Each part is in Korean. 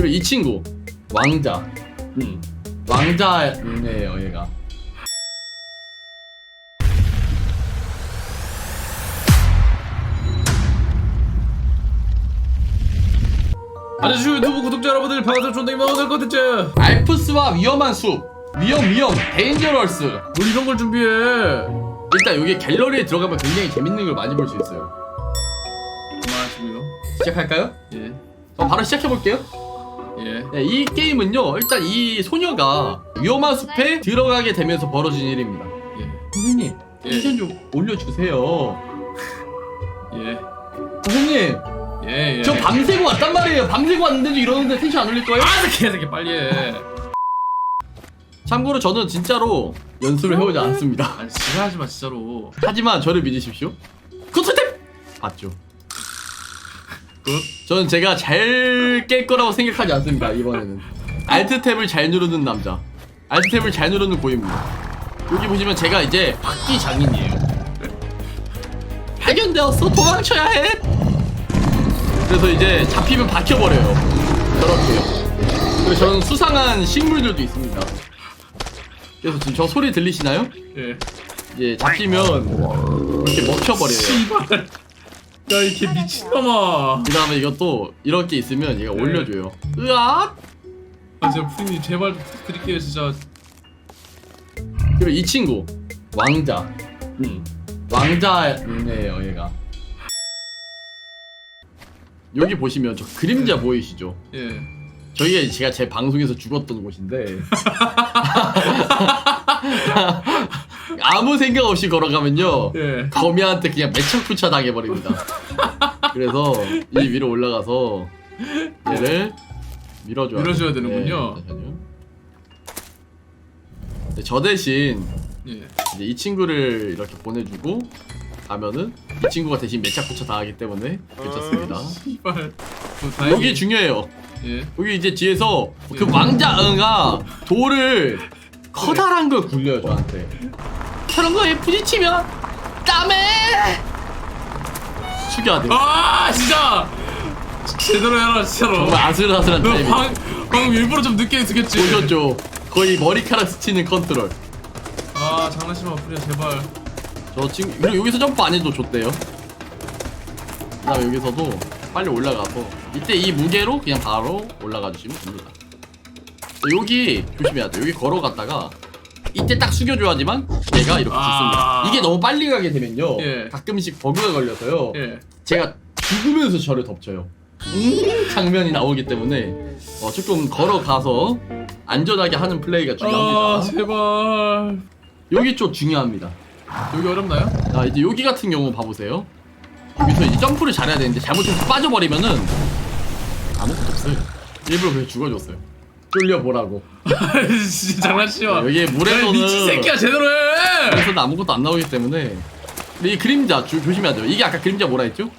그리고 이 친구 왕자. 음. 왕자네요 얘가. 아저씨 유튜브 구독자 여러분들 반갑습니다 존댓말 만들 컨텐츠 알프스와 위험한 숲. 위험 위험 데인저러스. 뭘 이런 걸 준비해 일단 여기 갤러리에 들어가면 굉장히 재밌는 걸 많이 볼 수 있어요. 그만하시고요 시작할까요? 예 어, 바로 시작해 볼게요. 예. 네, 이 게임은요. 일단 이 소녀가 위험한 숲에 들어가게 되면서 벌어진 일입니다. 예. 선생님, 예. 텐션 좀 올려주세요. 예. 선생님, 예, 예. 저 밤새고 왔단 말이에요. 밤새고 왔는데도 이러는데 텐션 안 올릴 거예요? 아, 개새끼 빨리 해. 참고로 저는 진짜로 연습을 해오지 않습니다. 아니, 지랄하지 마, 진짜로. 하지만 저를 믿으십시오. 컨셉 봤죠. 굿. 저는 제가 잘 깰 거라고 생각하지 않습니다. 이번에는 알트 탭을 잘 누르는 남자, 알트 탭을 잘 누르는 고입니다. 여기 보시면 제가 이제 박기 장인이에요. 발견되었어. 도망쳐야 해. 그래서 이제 잡히면 박혀버려요. 저렇게요. 그리고 저는 수상한 식물들도 있습니다. 그래서 지금 저 소리 들리시나요? 예. 이제 잡히면 이렇게 먹혀버려요. 씨발. 야, 이개 미친놈아. 그 다음에 이것도 이렇게 있으면 얘가 네. 올려줘요. 으악! 아, 진짜 프리님 제발 좀 부탁드릴게요, 진짜. 그리고 이 친구 왕자. 음. 왕자네요 얘가. 여기 보시면 저 그림자 보이시죠? 예. 저기가 제가 제 방송에서 죽었던 곳인데 아무 생각 없이 걸어가면요 예. 거미한테 그냥 매척부차 당해버립니다. 그래서 이 위로 올라가서 얘를 밀어줘야, 밀어줘야 돼요. 되는군요. 네, 잠시만요. 네, 저 대신 예. 이제 이 친구를 이렇게 보내주고 가면은 이 친구가 대신 매착부차 당하기 때문에 괜찮습니다. 씨발. 뭐, 다행히- 여기 중요해요. 예. 여기 이제 뒤에서 그 예. 왕자가 돌을 커다란 걸 굴려요 저한테. 저런 거에 부딪히면 땀에 숙여야 돼. 아, 진짜! 제대로 해라, 진짜로. 정말 아슬아슬한 너 타이밍. 방, 방금 일부러 좀 늦게 했겠지. 보셨죠? 거의 머리카락 스치는 컨트롤. 아, 마, 프리야, 제발. 저 지금 그리고 여기서 점프 안 해도 좋대요. 그다음에 여기서도 빨리 올라가서 이때 이 무게로 그냥 바로 올라가 주시면 됩니다. 여기 조심해야 돼. 여기 걸어갔다가 이때 딱 숙여줘야지만 얘가 이렇게 아. 죽습니다. 이게 너무 빨리 가게 되면요. 예. 가끔씩 버그가 걸려서요. 예. 제가 죽으면서 저를 덮쳐요. 음, 장면이 나오기 때문에 어, 조금 걸어가서 안전하게 하는 플레이가 아, 중요합니다. 제발. 여기 좀 중요합니다. 여기 어렵나요? 자 이제 여기 같은 경우 봐보세요 여기서 이제 점프를 잘해야 되는데 잘못해서 빠져버리면은 아무것도 없어요 일부러 그냥 죽어줬어요 쫄려보라고 진짜 장난치지 마. 여기 야, 물에서는 미친 새끼야, 제대로 해! 물에서는 아무것도 안 나오기 때문에 근데 이 그림자 조, 조심해야 돼요 이게 아까 그림자 뭐라 했죠?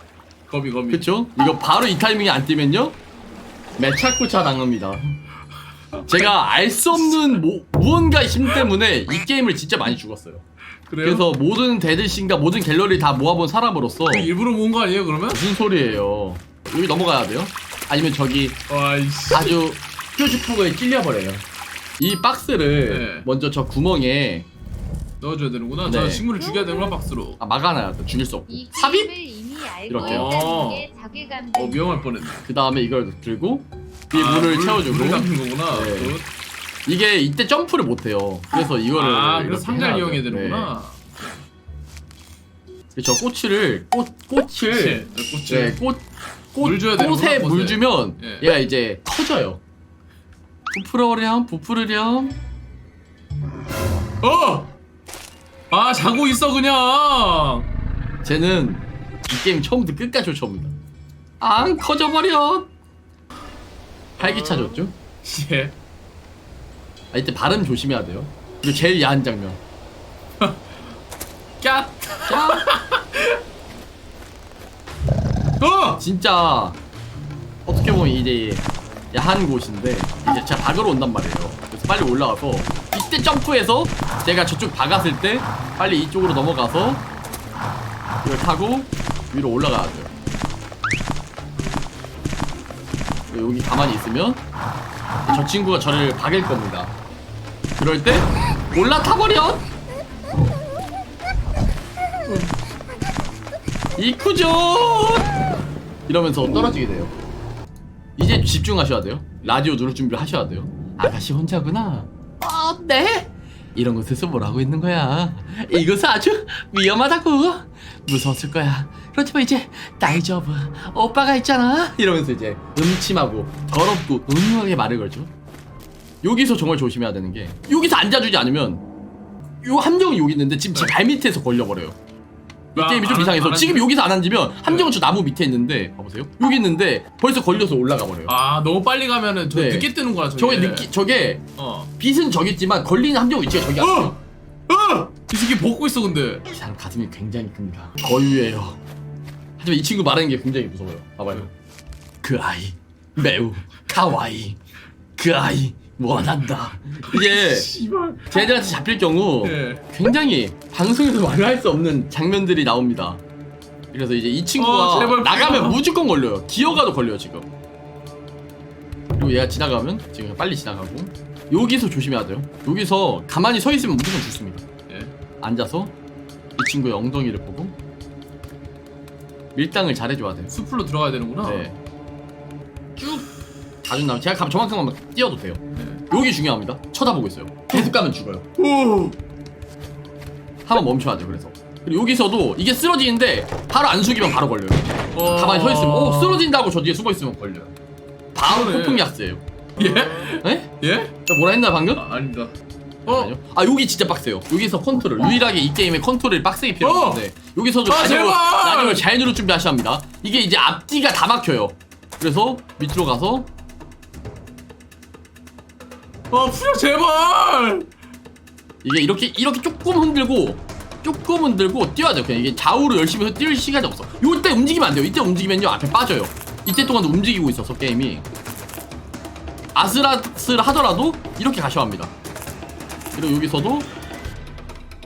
거미, 거미. 그쵸? 이거 바로 이 타이밍에 안 뛰면요 매차쿠차 당합니다 제가 알 수 없는 뭐, 무언가 힘 때문에 이 게임을 진짜 많이 죽었어요 그래요? 그래서 모든 대들신과 모든 갤러리 다 모아본 사람으로서 일부러 모은 거 아니에요, 그러면? 무슨 소리예요? 여기 넘어가야 돼요? 아니면 저기 와이씨. 아주 뾰족하게 찔려버려요. 이 박스를 네. 먼저 저 구멍에 넣어줘야 되는구나. 네. 저 식물을 죽여야 되는구나, 박스로. 아, 막아놔야 돼. 죽일 수 없고. 이 삽입? 게임을 이미 알고 이렇게요. 있다는 게 자괴감 어, 위험할 뻔했네. 그 다음에 이걸 들고 이 아, 물을 물- 채워주고 물을 담는 거구나. 네. 굿. 이게 이때 점프를 못해요. 그래서 이거를 아, 이렇게 그래서 상자를 해야 이용해야 돼요. 되는구나. 네. 저 꼬치를 꽃 꽃을. 꽃을. 네, 꽃, 꽃 물 줘야 되는구나, 꽃에 물 꽃에. 주면 예. 얘가 이제 커져요. 부풀어렴 부풀으렴 어! 아, 자고 있어, 그냥! 쟤는 이 게임 처음부터 끝까지 쫓아옵니다. 안 커져버려. 활기차졌죠? 예. 아, 이때 발음 조심해야 돼요. 그리고 제일 야한 장면. 깍! 야, 어! 진짜 어떻게 보면 이제 야한 곳인데 이제 제가 박으러 온단 말이에요. 그래서 빨리 올라가서 이때 점프해서 제가 저쪽 박았을 때 빨리 이쪽으로 넘어가서 이걸 타고 위로 올라가야 돼요. 여기 가만히 있으면 저 친구가 저를 박일 겁니다. 그럴 때 올라타버려. 이쿠죠. 이러면서 떨어지게 돼요. 이제 집중하셔야 돼요. 라디오 누를 준비를 하셔야 돼요. 아가씨 혼자구나. 어, 네. 이런 곳에서 뭘 하고 있는 거야? 이것은 아주 위험하다고. 무서웠을 거야. 그렇지만 이제 다이저브 오빠가 있잖아. 이러면서 이제 음침하고 더럽고 음흉하게 말을 걸죠. 여기서 정말 조심해야 되는 게 여기서 앉아주지 않으면 요 함정이 여기 있는데 지금 제 발 밑에서 걸려버려요. 이 아, 게임이 좀 안- 이상해서 안 지금 앉으면- 여기서 안 앉으면 함정은 저 나무 밑에 있는데 봐보세요. 여기 있는데 벌써 걸려서 올라가 버려요. 아 너무 빨리 가면은 저 네. 늦게 뜨는구나 저게. 저게 느끼 저게 어. 빛은 저기 있지만 걸리는 함정 위치가 저기 아니에요. 어! 어! 이 새끼 벗고 있어 근데. 이 사람 가슴이 굉장히 큽니다. 거유예요. 하지만 이 친구 말하는 게 굉장히 무서워요. 봐봐요. 그 아이 매우 카와이. 그 아이 원한다. 이게 씨발. 쟤들한테 잡힐 경우 예. 굉장히 방송에서 말할 수 없는 장면들이 나옵니다. 그래서 이제 이 친구가 어, 제발 나가면. 무조건 걸려요. 기어가도 걸려요 지금. 그리고 얘가 지나가면 지금 빨리 지나가고 여기서 조심해야 돼요. 여기서 가만히 서 있으면 무조건 죽습니다. 예. 앉아서 이 친구의 엉덩이를 보고 밀당을 잘해줘야 돼요. 숲으로 들어가야 되는구나. 네. 쭉 가준 다음에 제가 가면 저만큼만 뛰어도 돼요. 네. 여기 중요합니다. 쳐다보고 있어요. 계속 가면 죽어요. 오. 한번 멈춰야 돼요. 그래서 그리고 여기서도 이게 쓰러지는데 바로 안 숙이면 바로 걸려요. 어. 가만히 서 있으면 오 쓰러진다고 저 뒤에 숨어 있으면 걸려요. 바로 그러네. 폭풍약스예요. 예? 에? 예? 저 뭐라 했나 방금? 아, 아닙니다. 어. 아니요. 아 여기 진짜 빡세요. 여기서 컨트롤 유일하게 이 게임의 컨트롤이 빡세게 필요한데 여기서도 아, 제발! 라디오를 잘 누를 준비 하셔야 합니다. 이게 이제 앞뒤가 다 막혀요. 그래서 밑으로 가서 아 풀려 제발. 이게 이렇게 이렇게 조금 흔들고 조금 흔들고 뛰어야 돼요. 그냥 이게 좌우로 열심히 해서 뛸 시간이 없어. 요때 움직이면 안 돼요. 이때 움직이면요 앞에 빠져요. 이때 동안도 움직이고 있어서 게임이 아슬아슬 하더라도 이렇게 가셔야 합니다. 그리고 여기서도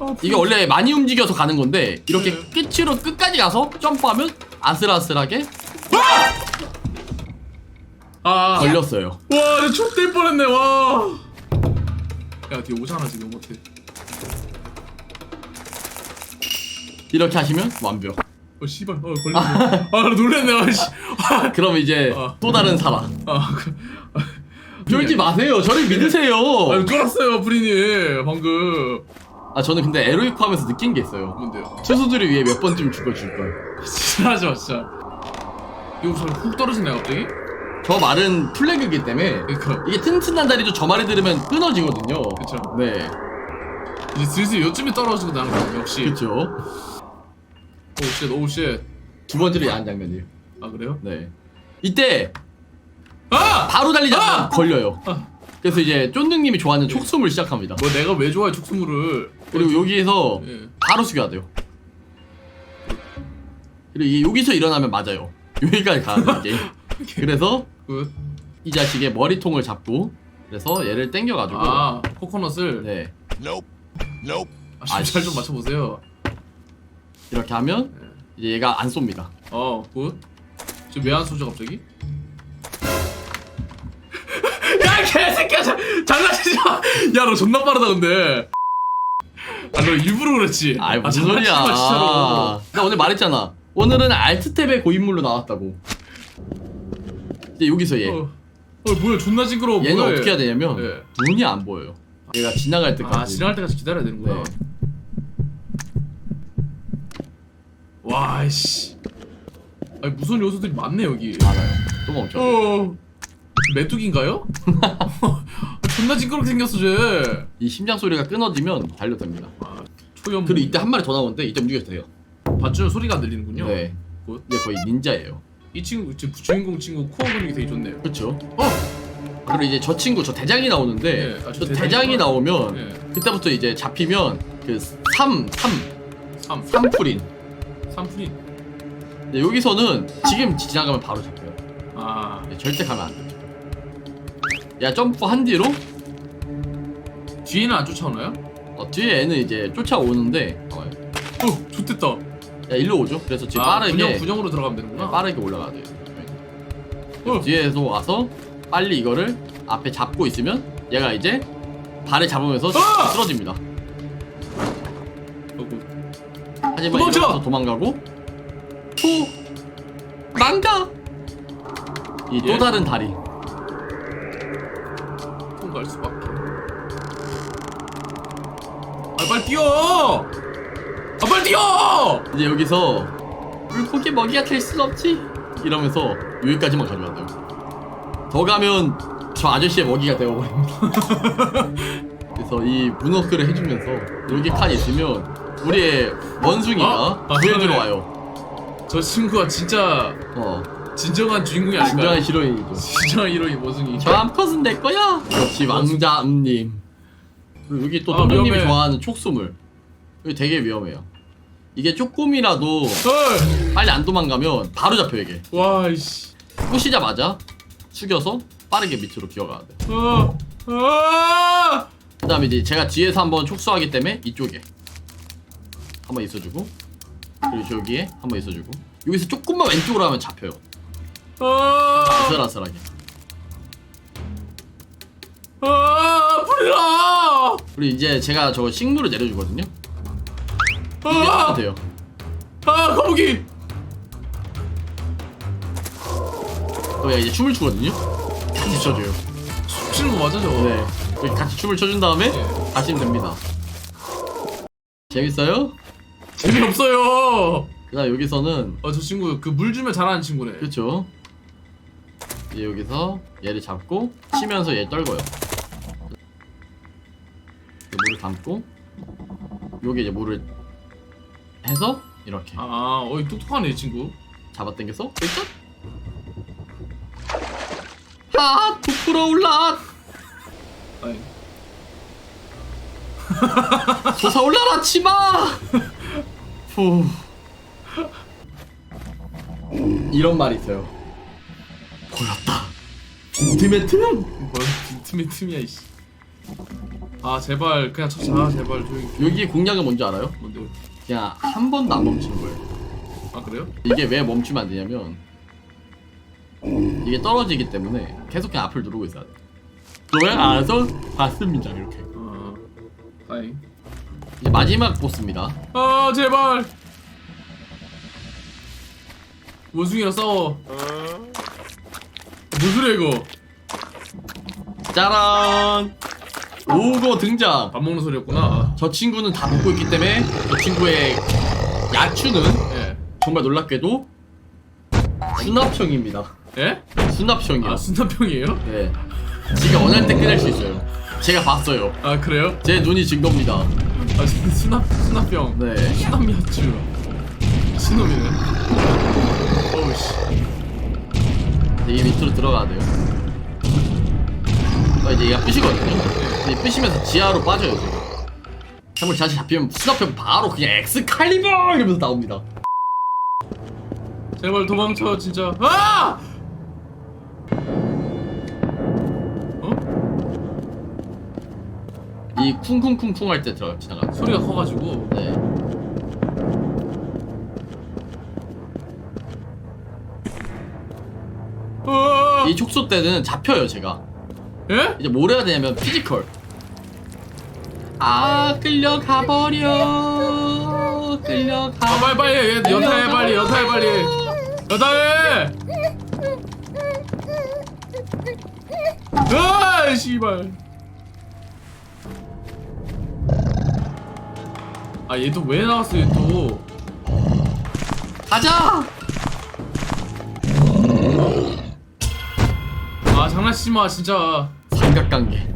아, 이게 원래 많이 움직여서 가는 건데 이렇게 네. 끝으로 끝까지 가서 점프하면 아슬아슬하게 아. 걸렸어요. 와, 내 촉될 뻔했네. 와. 야, 뒤에 오잖아 지금 못해. 이렇게 하시면 완벽. 어 씨발. 어 걸렸네. 아, 나 놀랬네. 아 씨. 아, 그럼 이제 어. 또 다른 사람. 아, 그, 쫄지 마세요. 저를 믿으세요. 아, 쫄았어요, 프리님 방금. 아 저는 근데 에로이코 하면서 느낀 게 있어요. 뭔데요? 투수들을 위해 몇 번쯤 죽어줄 걸. 진짜 하지 마, 진짜. 이거 저훅 떨어지네 갑자기. 저 말은 플래그이기 때문에 그니까 이게 튼튼한 다리도 저 말을 들으면 끊어지거든요. 그쵸. 네, 이제 슬슬 요쯤에 떨어지고 나는 거야 역시. 그렇죠. 오우 쉣, 오우 쉣. 두 번째로 야한 장면이에요. 아 그래요? 네, 이때 아! 바로 달리지 않으면 아! 걸려요. 아! 그래서 이제 쫀득님이 좋아하는 촉숨을 시작합니다. 뭐 내가 왜 좋아해 촉수물을? 그리고 여기에서 예. 바로 숙여야 돼요. 그리고 여기서 일어나면 맞아요. 여기까지 가야 돼요, 게임. 그래서 굿. 이 자식의 머리통을 잡고 그래서 얘를 당겨가지고 아 코코넛을. 네 Nope. Nope. 아, 잘 좀 맞춰보세요. 이렇게 하면 이제 얘가 안 쏩니다. 어, 굿. 지금 왜안 쏘죠 갑자기? 야 개새끼야 자, 장난치지 마. 야 너 존나 빠르다 근데. 아 너 일부러 그랬지. 아이 무슨 장난치지 소리야? 마, 진짜로. 나 오늘 말했잖아. 오늘은 알트 탭의 고인물로 나왔다고. 이제 여기서 얘. 어, 어 뭐야 존나 징그러워. 얘는 뭐해. 어떻게 해야 되냐면 네. 눈이 안 보여요. 얘가 지나갈 때까지. 아 지나갈 때까지 기다려야 되는구나. 네. 와 씨. 아니 무서운 요소들이 많네 여기. 많아요. 또 멈춰. 어. 메뚜기인가요? 존나 징그럽게 생겼어 쟤. 이 심장 소리가 끊어지면 달려듭니다. 아, 초연. 그리고 이때 한 마리 더 나오는데 이때 움직여도 돼요. 밧줄 소리가 안 들리는군요. 네. 굿. 이게 거의 닌자예요. 이 친구 지 주인공 친구 코어 근육이 되게 좋네요. 그렇죠. 어. 그리고 이제 저 친구 저 대장이 나오는데 네, 아, 저저 대장이 대장이구나. 나오면 네. 그때부터 이제 잡히면 그 3, 3, 3 3풀인. 3풀이. 네, 여기서는 지금 지나가면 바로 잡혀요. 아. 네, 절대 가면 안 돼. 야 점프 한 뒤로 뒤에는 안 쫓아오나요? 어, 뒤에 애는 이제 쫓아오는데 어, 어, 좋댔다. 야 일로 오죠. 그래서 지금 아, 빠르게 분영 분영으로 들어가면 되는구나. 네, 빠르게 올라가야 돼요. 어. 뒤에서 와서 빨리 이거를 앞에 잡고 있으면 얘가 이제 발을 잡으면서 아! 쓰러집니다. 어구. 하지만 도망쳐! 도망가고 또 망가 이 또 예? 다른 다리 통과할 수밖에. 아 빨리 뛰어! 아 빨리 뛰어! 이제 여기서 물고기 먹이가 될 순 없지 이러면서 여기까지만 가져야 돼요 더 가면 저 아저씨의 먹이가 되어버립니다 그래서 이 문워크를 해주면서 여기 칸 있으면 우리의 원숭이가 어? 아, 구해주러 그러네. 와요 저 친구가 진짜 어 진정한 주인공이 아닐까요? 진정한 히로인이죠 진정한 히로인 모승이. 저한 컷은 내 거야 역시 왕자 음님 그리고 여기 또 아, 또님이 위험해. 좋아하는 촉수물 여기 되게 위험해요 이게 조금이라도 헐! 빨리 안 도망가면 바로 잡혀 이게 와 이씨. 부시자마자 숙여서 빠르게 밑으로 기어가야 돼. 어. 아! 그 다음에 이제 제가 뒤에서 한번 촉수하기 때문에 이쪽에 한번 있어주고 그리고 저기에 한번 있어주고 여기서 조금만 왼쪽으로 하면 잡혀요. 아! 아슬아슬하게. 아! 불이라! 그리고 이제 제가 저 식물을 내려주거든요. 이게 아! 하면 돼요. 아 거북이! 또 얘가 이제 춤을 추거든요. 같이 춰줘요. 치는 거 맞아 저거? 네. 이렇게 같이 춤을 춰준 다음에 네. 가시면 됩니다. 재밌어요? 재미없어요. 그다음 여기서는 아 저 친구 그 물 주면 잘하는 친구네. 그렇죠. 이제 여기서 얘를 잡고 치면서 얘 떨궈요. 물을 담고 여기 이제 물을 해서 이렇게 아, 어이 똑똑하네 이 친구. 잡아당겨서 일단 아 부풀어 올라 아니. 솟아 올라라 치마 후 이런 말이 있어요 보였다 인티메트는 뭐야? 틈이 틈이야 이씨. 아 제발 그냥 쳐자 제발 조용히. 여기 공략은 뭔지 알아요? 뭔데? 그냥 한 번도 안 멈추는 거예요 아 그래요? 이게 왜 멈추면 안 되냐면 이게 떨어지기 때문에 계속 그냥 앞을 누르고 있어야 돼 알아서 봤습니다 이렇게 아, 다행. 이제 마지막 보스입니다 아 제발. 원숭이랑 싸워. 무슨 소리야 이거? 짜란 오고 등장 밥 먹는 소리였구나. 저 친구는 다 먹고 있기 때문에 저 친구의 야추는 예. 정말 놀랍게도 수납형입니다 예? 수납형이요 아 순탄병이에요? 네 지가 원할 때 꺼낼 수 있어요 제가 봤어요 아 그래요? 제 눈이 증거입니다 아 수- 수납 수납병. 네 수납 야추. 신놈이네. 어우씨. 이게 밑으로 들어가야 돼요. 어, 이제 얘가 부시거든요. 이제 부시면서 지하로 빠져요, 지금. 한번 다시 잡히면 수납형 바로 그냥 엑스칼리버 이러면서 나옵니다. 제발 도망쳐 진짜. 아! 어? 이 쿵쿵쿵쿵 할 때 들어가 지나가. 소리가 커가지고. 네. 아! 이 촉수 때는 잡혀요, 제가. 예? 이제 뭘 해야 되냐면 피지컬. 아, 끌려가 버려. 끌려가. 아 빨리 빨리 얘 연타해 빨리 연타해 빨리 연타해 아 씨발 아얘또왜 나왔어 얘또 가자. 아 장난치지 마 진짜 삼각관계.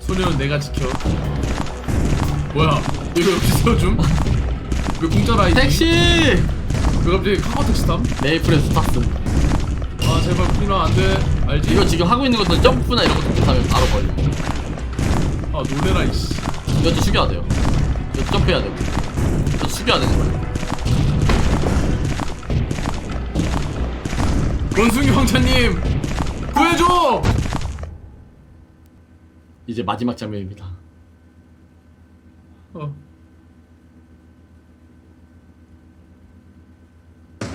소리는 내가 지켜 뭐야 이거 여기 세워줌? 왜 공짜 라이드? 택시. 왜 갑자기 카카오 택시 탐? 메이플에서 탔음. 아 제발 피나 안돼 알지? 이거 지금 하고 있는 것도 점프나 이런 것도 못하면 바로 걸려. 아 놀래라 이씨 이것도 숙여야 돼요. 이것도 점프해야 되고. 이것도 숙여야 되는 거예요. 원숭이 황차님 구해줘! 이제 마지막 장면입니다. 어.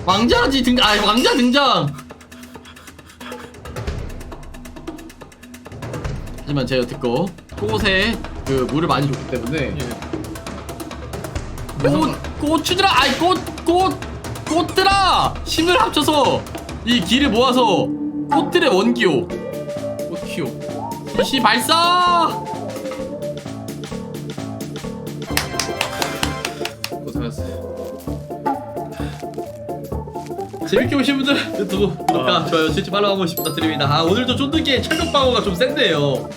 왕자지 등, 아 왕자 등장. 하지만 제가 듣고 꽃에 그 물을 많이 줬기 때문에 예. 꽃 꽃추들아, 아이 꽃 꽃 꽃들아 힘을 합쳐서 이 길을 모아서 꽃들의 원기호 꽃키오. 이시 발사 고생하셨어요. 재밌게 보신 분들 유튜브 구독과 아. 좋아요, 채팅 팔로우 한 번씩 부탁드립니다. 아, 오늘도 쫀득이의 철벽 방어가 좀 센데요.